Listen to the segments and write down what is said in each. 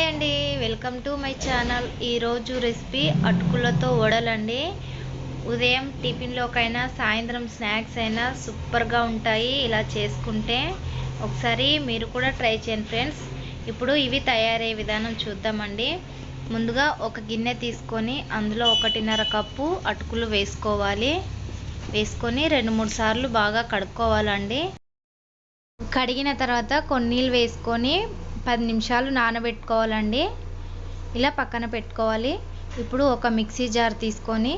Hi అండి welcome to my channel. ఈరోజు recipe అటుకులతో వడలండి. ఉదయం టిఫిన్లోకైనా సాయంత్రం స్నాక్స్ అయినా సూపర్గా ఉంటాయి ఇలా చేసుకుంటే. ఒకసారి మీరు కూడా ట్రై చేయండి ఫ్రెండ్స్. ఇప్పుడు ఇవి తయారయ్యే విధానం చూద్దామండి. ముందుగా ఒక గిన్నె తీసుకొని అందులో ఒకటిన్నర కప్పు అటుకులు వేసుకోవాలి. వేసుకొని రెండు మూడు సార్లు బాగా కడుక్కోవాలండి. కడిగిన తర్వాత కొన్ని నీళ్ళు వేసుకొని పది నిమిషాలు నానబెట్టుకోవాలండి. ఇలా పక్కన పెట్టుకోవాలి. ఇప్పుడు ఒక మిక్సీ జార్ తీసుకొని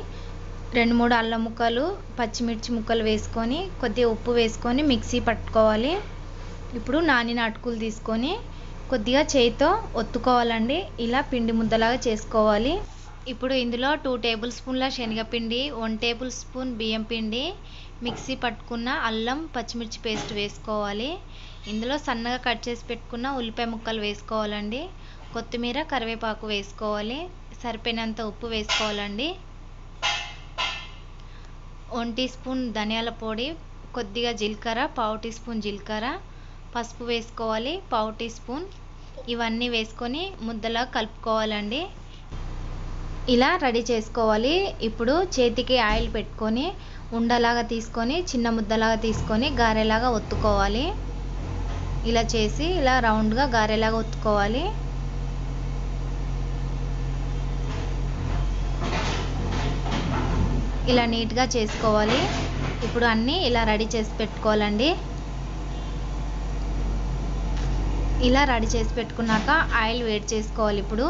రెండు మూడు అల్లం ముక్కలు పచ్చిమిర్చి ముక్కలు వేసుకొని కొద్దిగా ఉప్పు వేసుకొని మిక్సీ పట్టుకోవాలి. ఇప్పుడు నానిన అటుకులు తీసుకొని కొద్దిగా చేయితో ఒత్తుకోవాలండి. ఇలా పిండి ముద్దలాగా చేసుకోవాలి. ఇప్పుడు ఇందులో టూ టేబుల్ స్పూన్ల శనగపిండి వన్ టేబుల్ స్పూన్ బియ్యం పిండి మిక్సీ పట్టుకున్న అల్లం పచ్చిమిర్చి పేస్ట్ వేసుకోవాలి. ఇందులో సన్నగా కట్ చేసి పెట్టుకున్న ఉల్లిపాయ ముక్కలు వేసుకోవాలండి. కొత్తిమీర కరివేపాకు వేసుకోవాలి. సరిపోయినంత ఉప్పు వేసుకోవాలండి. వన్ టీ స్పూన్ ధనియాల పొడి కొద్దిగా జీలకర్ర పావు టీ స్పూన్ జీలకర్ర. పసుపు వేసుకోవాలి పావు టీ స్పూన్ ఇవన్నీ వేసుకొని ముద్దలా కలుపుకోవాలండి. ఇలా రెడీ చేసుకోవాలి. ఇప్పుడు చేతికి ఆయిల్ పెట్టుకొని ఉండలాగా తీసుకొని చిన్న ముద్దలాగా తీసుకొని గారెలాగా ఒత్తుకోవాలి. ఇలా చేసి ఇలా రౌండ్గా గారెలాగా ఒత్తుకోవాలి. ఇలా నీట్గా చేసుకోవాలి. ఇప్పుడు అన్నీ ఇలా రెడీ చేసి పెట్టుకోవాలండి. ఇలా రెడీ చేసి పెట్టుకున్నాక ఆయిల్ వేడి చేసుకోవాలి ఇప్పుడు.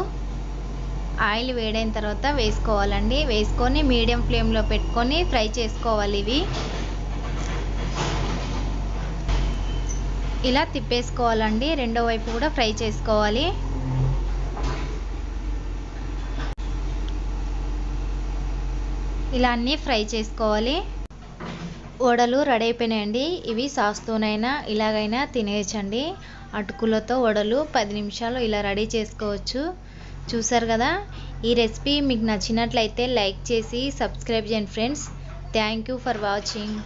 ఆయిల్ వేడైన తర్వాత వేసుకోవాలండి. వేసుకొని మీడియం ఫ్లేమ్లో పెట్టుకొని ఫ్రై చేసుకోవాలి ఇవి. ఇలా తిప్పేసుకోవాలండి. రెండో వైపు కూడా ఫ్రై చేసుకోవాలి. ఇలా అన్నీ ఫ్రై చేసుకోవాలి. వడలు రెడీ అయిపోయినాయండి. ఇవి సాస్తోనైనా ఇలాగైనా తినేయచ్చండి. అటుకులతో వడలు పది నిమిషాలు ఇలా రెడీ చేసుకోవచ్చు. చూసారు కదా? ఈ రెసిపీ మీకు నచ్చినట్లయితే లైక్ చేసి సబ్స్క్రైబ్ చేయండి friends. Thank you for watching.